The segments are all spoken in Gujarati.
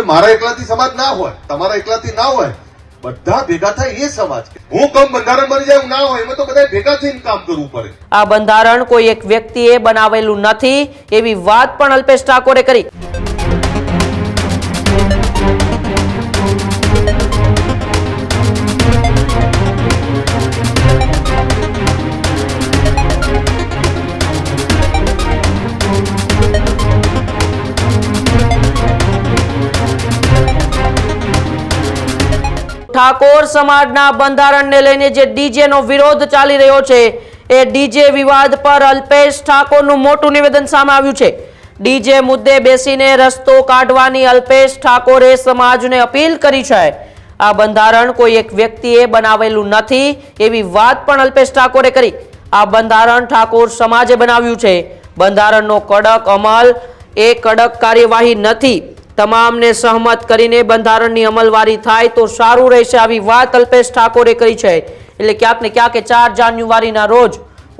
કોઈ મારા એકલાથી સમાજ ના હોય, તમારા એકલાથી ના હોય, બધા ભેગા થાય એ સમાજ હું કમ બંધારણ બની જાય ના હોય, એમાં તો બધા ભેગા થઈને કામ કરવું પડે. આ બંધારણ કોઈ એક વ્યક્તિએ બનાવેલું નથી, એવી વાત પણ અલ્પેશ ઠાકોરે કરી. ઠાકોર સમાજના બંધારણને લઈને જે ડીજેનો વિરોધ ચાલી રહ્યો છે, એ ડીજે વિવાદ પર અલ્પેશ ઠાકોરનું મોટું નિવેદન સામે આવ્યું છે. ડીજે મુદ્દે બેસીને રસ્તો કાઢવાની અલ્પેશ ઠાકોરે સમાજને અપીલ કરી છે. આ બંધારણ કોઈ એક વ્યક્તિએ બનાવેલું નથી, એવી વાત પણ અલ્પેશ ઠાકોરે કરી. આ બંધારણ ઠાકોર સમાજે બનાવ્યું છે. બંધારણનો કડક અમલ, એ કડક કાર્યવાહી નથી. તમામને સહમત કરીને બંધારણની અમલવારી થાય તો સારું રહેશે આવી વાત અલ્પેશ ઠાકોરે કરી છે. એટલે ક્યાંક ને ક્યાંક ચાર જાન્યુઆરીના રોજ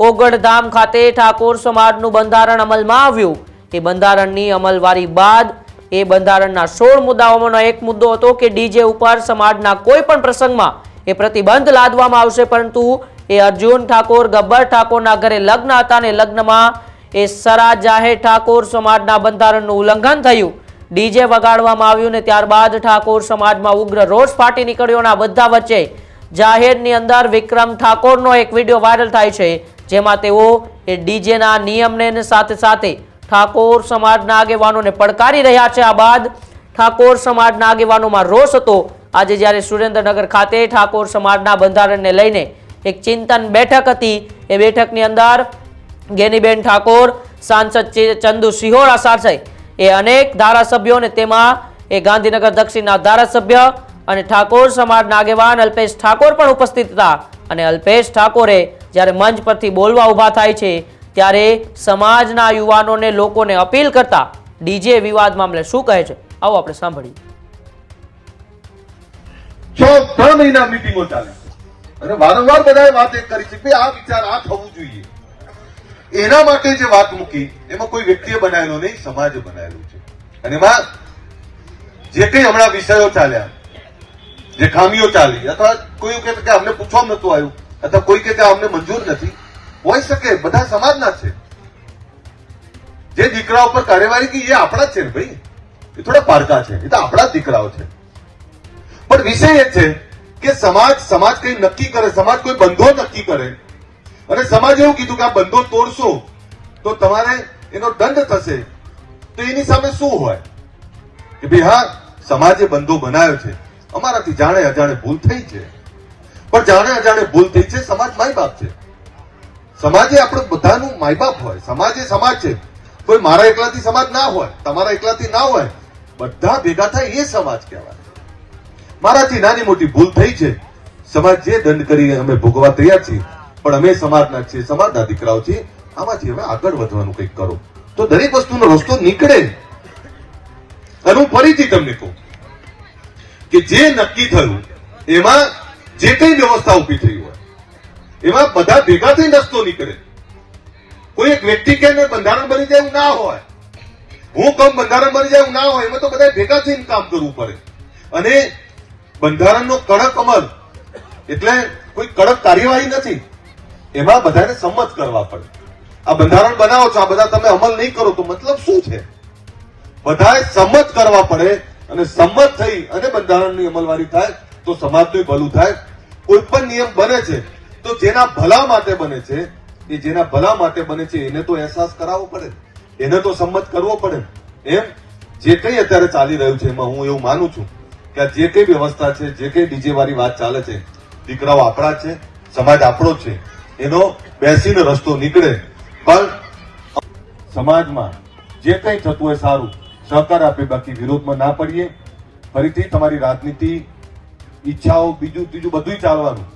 ઓગણધામ ખાતે ઠાકોર સમાજનું બંધારણ અમલમાં આવ્યું. એ બંધારણની અમલવારી બાદ એ બંધારણના સોળ મુદ્દાઓમાંનો એક મુદ્દો હતો કે ડીજે ઉપર સમાજના કોઈ પણ પ્રસંગમાં એ પ્રતિબંધ લાદવામાં આવશે. પરંતુ એ અર્જુન ઠાકોર, ગબ્બર ઠાકોરના ઘરે લગ્ન હતા અને લગ્નમાં એ સરા જાહેર ઠાકોર સમાજના બંધારણનું ઉલ્લંઘન થયું. ડીજે વગાડવામાં આવ્યું ને ત્યારબાદ ઠાકોર સમાજમાં ઉગ્ર રોષ ફાટી નીકળ્યો અને બધા વચ્ચે જાહેરની અંદર વિક્રમ ઠાકોરનો એક વીડિયો વાયરલ થાય છે, જેમાં તેઓ એ ડીજેના નિયમને સાથે સાથે ઠાકોર સમાજના આગેવાનોને પડકારી રહ્યા છે. આ બાદ ઠાકોર સમાજના આગેવાનોમાં રોષ હતો. આજે જ્યારે સુરેન્દ્રનગર ખાતે ઠાકોર સમાજના બંધારણને લઈને એક ચિંતન બેઠક હતી, એ બેઠકની અંદર ગેનીબેન ઠાકોર, સાંસદ ચંદુ સિહોરા સાથે એ અનેક ધારાસભ્યો અને તેમાં એ ગાંધીનગર દક્ષિણના ધારાસભ્ય અને ઠાકોર સમાજના આગેવાન અલ્પેશ ઠાકોર પણ ઉપસ્થિત હતા. અને અલ્પેશ ઠાકોરે જ્યારે મંચ પરથી બોલવા ઊભા થાય છે, ત્યારે સમાજના યુવાનોને લોકોને અપીલ કરતા ડીજે વિવાદ મામલે શું કહે છે? આવો આપણે સાંભળીએ. મીટિંગો ચાલે અને વારંવાર બધાએ વાત એક કરી છે આ વિચાર આ થવું જોઈએ. એના માટે જે વાત મૂકી, એમાં કોઈ વ્યક્તિએ બનાવેલો નહીં, સમાજે બનાવેલું છે. અને એમાં જે કઈ હમણાં વિષયો ચાલ્યા, જે ખામીઓ ચાલી, અથવા કોઈ કે અમને પૂછવામાં નતું આવ્યું, અથવા કોઈ કે અમને મંજૂર નથી, હોઈ શકે, બધા સમાજના છે. જે દીકરાઓ પર કાર્યવાહી કી એ આપણા જ છે ને ભાઈ. એ થોડા પારકા છે, એ તો આપણા દીકરાઓ છે. પણ વિષય એ છે કે સમાજ સમાજ કઈ નક્કી કરે, સમાજ કોઈ બંધો નક્કી કરે અને સમાજ એવું કીધું કે આ બંધો તોડશો, તો તમારે એનો દંડ થશે. તો એની સામે શું હોય? કે ભાઈ હા, સમાજે બંધો બનાવ્યો છે. અમારાથી જાણે અજાણે ભૂલ થઈ છે. પણ જાણે અજાણે ભૂલ થઈ છે, સમાજ માય બાપ છે. સમાજે આપણે બધાનું માય બાપ હોય, સમાજે સમાજ છે. કોઈ મારા એકલાથી સમાજ ના હોય, તમારા એકલાથી ના હોય, બધા ભેગા થાય એ સમાજ કહેવાય. મારાથી નાની મોટી ભૂલ થઈ છે. સમાજ જે દંડ કરી અમે ભોગવા તૈયાર છીએ. પણ અમે સમાજના છીએ, સમાજના દીકરાઓ છીએ, આમાંથી હવે આગળ વધવાનું કંઈક કરો. તો દરેક વસ્તુનો રસ્તો નીકળે અને હું ફરીથી તમને કહું કે જે નક્કી થયું, એમાં જે કઈ વ્યવસ્થા ઊભી થઈ હોય, એમાં બધા ભેગા થઈને રસ્તો નીકળે. કોઈ એક વ્યક્તિ કે બંધારણ બની જાય એવું ના હોય. હું કમ બંધારણ બની જાય એવું ના હોય, એમાં તો બધા ભેગા થઈને કામ કરવું પડે. અને બંધારણનો કડક અમલ, એટલે કોઈ કડક કાર્યવાહી નથી. એમાં બધાને સંમત કરવા પડે. આ બંધારણ બનાવો છો, આ બધા તમે અમલ નહીં કરો તો મતલબ શું છે? બધાએ સંમત કરવા પડે અને સંમત થઈ અને બંધારણની અમલવારી થાય તો સમાજનું ભલું થાય. કોઈ પણ નિયમ બને છે, તો જેના ભલા માટે બને છે, એ જેના ભલા માટે બને છે, એને તો અહેસાસ કરાવવો પડે. એને તો સંમત કરવો પડે. એમ જે કંઈ અત્યારે ચાલી રહ્યું છે, એમાં હું એવું માનું છું કે જે કઈ વ્યવસ્થા છે, જે કઈ ડીજે વાત ચાલે છે, દીકરાઓ આપણા છે, સમાજ આપણો છે એનો બેસીને રસ્તો નીકળે. પણ સમાજમાં જે કંઈ થતું હોય સારું, સહકાર આપે, બાકી વિરોધમાં ના પડીએ. ફરીથી તમારી રાજનીતિ, ઈચ્છાઓ, બીજું ત્રીજું બધું ચાલવાનું.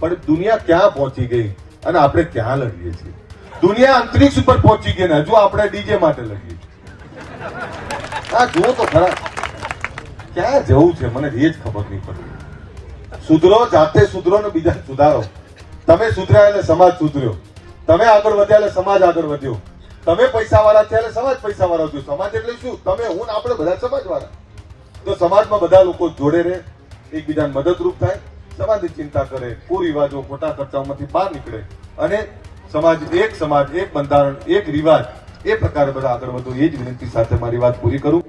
પણ દુનિયા ક્યાં પહોંચી ગઈ અને આપણે ક્યાં લડીએ છીએ? દુનિયા અંતરિક્ષ ઉપર પહોંચી ગઈ ને હજુ આપણે ડીજે માટે લડીએ આ જુઓ તો ખરા. ક્યાં જવું છે મને એ જ ખબર નહીં પડતી. સુધરો, જાતે સુધરો ને બીજા સુધારો. તમે સુધર્યા એટલે સમાજ સુધર્યો. તમે આગળ વધ્યા એટલે સમાજ આગળ વધ્યો. તમે પૈસા વાળા થયા એટલે સમાજ પૈસા વાળો થયો. સમાજ એટલે શું? તમે હું આપણે બધા સમાજ વાળા તો સમાજમાં બધા લોકો જોડે રહે, એકબીજાને મદદરૂપ થાય, સમાજની ચિંતા કરે, કુરિવાજો, ખોટા ખર્ચાઓમાંથી બહાર નીકળે. અને સમાજ એક સમાજ, એક બંધારણ, એક રિવાજ, એ પ્રકારે બધા આગળ વધો. એ જ વિનંતી સાથે મારી વાત પૂરી કરું.